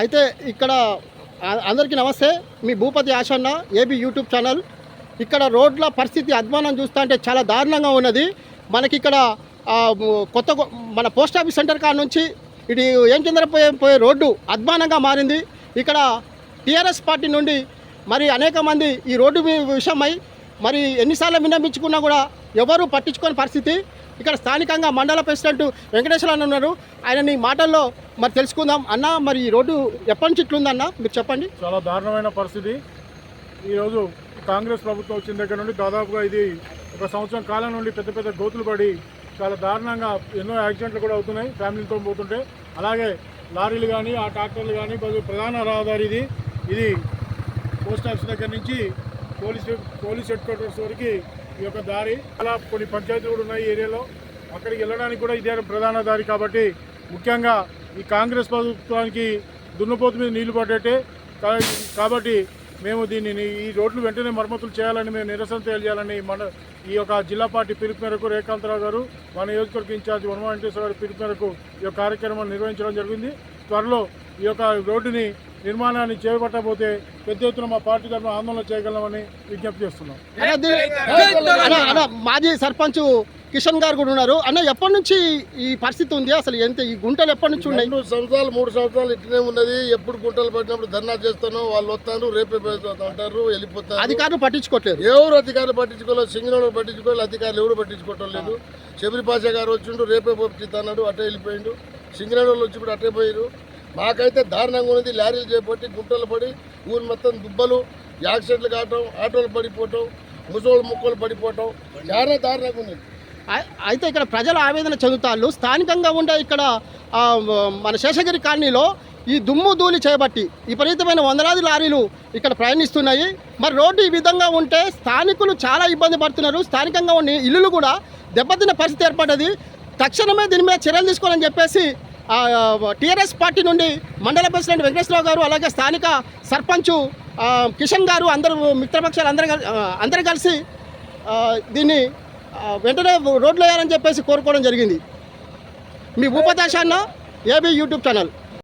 అయితే ఇక్కడ అందరికీ నమస్తే. మీ Bhupathi Ashanna AB YouTube channel. ఇక్కడ రోడ్ల పరిస్థితి అధ్వానం చూస్తా అంటే చాలా దారుణంగా ఉన్నది. మనకి ఇక్కడ కొత్త మన పోస్ట్ ఆఫీస్ సెంటర్ కాడ నుంచి ఇది ఏం కింద పోయే పోయే రోడ్డు అధ్వానంగా మారింది. ఇక్కడ టీఆర్ఎస్ పార్టీ నుండి మరి అనేక మంది ఈ రోడ్డు విషయమై మరి ఎన్నిసార్లు విన్నపించుకున్నా కూడా ఎవరు పట్టించుకోని పరిస్థితి. ఇక్కడ స్థానికంగా మండల ప్రెసిడెంట్ వెంకటేశ్వర అన్న ఉన్నారు. ఆయనని మాటల్లో మరి తెలుసుకుందాం. అన్న మరి ఈ రోడ్డు ఎప్పటి నుంచి ఇట్లుందన్న మీరు చెప్పండి. చాలా దారుణమైన పరిస్థితి. ఈరోజు కాంగ్రెస్ ప్రభుత్వం వచ్చిన దగ్గర నుండి దాదాపుగా ఇది ఒక సంవత్సరం కాలం నుండి పెద్ద పెద్ద గోతులు పడి చాలా దారుణంగా ఎన్నో యాక్సిడెంట్లు కూడా అవుతున్నాయి ఫ్యామిలీతో పోతుంటే. అలాగే లారీలు కానీ ఆ ట్రాక్టర్లు కానీ ప్రధాన రహదారి ఇది. ఇది పోస్ట్ ఆఫీస్ దగ్గర నుంచి పోలీస్ పోలీస్ హెడ్ క్వార్టర్స్ వరకు ఈ యొక్క దారి అలా కొన్ని పంచాయతీలు కూడా ఉన్నాయి ఏరియాలో. అక్కడికి వెళ్ళడానికి కూడా ఇదే ప్రధాన దారి కాబట్టి ముఖ్యంగా ఈ కాంగ్రెస్ ప్రభుత్వానికి దున్నపోతు మీద నీళ్ళు పడ్డట్టే. కాబట్టి మేము దీనిని ఈ రోడ్లు వెంటనే మరమ్మతులు చేయాలని మేము నిరసన తెలియాలని మన ఈ యొక్క జిల్లా పార్టీ పిలుపు మేరకు రేఖాంతరావు గారు మన నియోజకవర్గ ఇన్ఛార్జ్ వనమా వెంకటేశ్వర గారి పిలుపు మేరకు ఈ యొక్క కార్యక్రమాన్ని నిర్వహించడం జరిగింది. త్వరలో ఈ యొక్క రోడ్డుని నిర్మాణాన్ని చేపట్టబోతే పెద్ద ఎత్తున మా పార్టీ తరఫున ఆందోళన చేయగలమని విజ్ఞప్తి చేస్తున్నాం. మాజీ సర్పంచ్ కిషన్ గారు కూడా ఉన్నారు. అన్న ఎప్పటి నుంచి ఈ పరిస్థితి ఉంది? అసలు ఎంత ఈ గుంటలు ఎప్పటి నుంచి ఉన్నాయి? రెండు సంవత్సరాలు మూడు సంవత్సరాలు ఇట్లనే ఉన్నది. ఎప్పుడు గుంటలు పట్టినప్పుడు ధర్నా చేస్తాను వాళ్ళు వస్తారు రేపే అంటారు వెళ్ళిపోతారు. అధికారులు పట్టించుకోవట్లేదు. ఎవరు అధికారులు పట్టించుకోలేదు? సింగనోడు పట్టించుకోలేదు అధికారులు ఎవరు పట్టించుకోవటం లేదు శబరి పాషా గారు వచ్చిండు రేపే పంపిస్తాడు అటే వెళ్ళిపోయిండు. సింగనోడు వచ్చి కూడా అటే పోయారు మాకైతే దారుణంగా ఉన్నది. లారీలు చేపట్టి గుంటలు పడి ఊరు మొత్తం దుబ్బలు యాక్సిడెంట్లు కావటం ఆటోలు పడిపోవటం ముసోళ్ళు ముక్కలు పడిపోవటం చాలా దారుణంగా ఉన్నది. అయితే ఇక్కడ ప్రజలు ఆవేదన చెందుతారు స్థానికంగా ఉండే ఇక్కడ మన శేషగిరి కాలనీలో ఈ దుమ్ము ధూళి చేయబట్టి విపరీతమైన వందలాది లారీలు ఇక్కడ ప్రయాణిస్తున్నాయి. మరి రోడ్డు ఈ విధంగా ఉంటే స్థానికులు చాలా ఇబ్బంది పడుతున్నారు. స్థానికంగా ఉండే ఇల్లులు కూడా దెబ్బతిన్న పరిస్థితి ఏర్పడ్డది. తక్షణమే దీని మీద చర్యలు తీసుకోవాలని చెప్పేసి టీఆర్ఎస్ పార్టీ నుండి మండల ప్రెసిడెంట్ వెంకటేశ్వరరావు గారు అలాగే స్థానిక సర్పంచ్ కిషన్ గారు అందరూ మిత్రపక్షాలు అందరూ అందరూ కలిసి దీన్ని వెంటనే రోడ్లు వేయాలని చెప్పేసి కోరుకోవడం జరిగింది. మీ భూపతాశాన్న ఏబీ యూట్యూబ్ ఛానల్.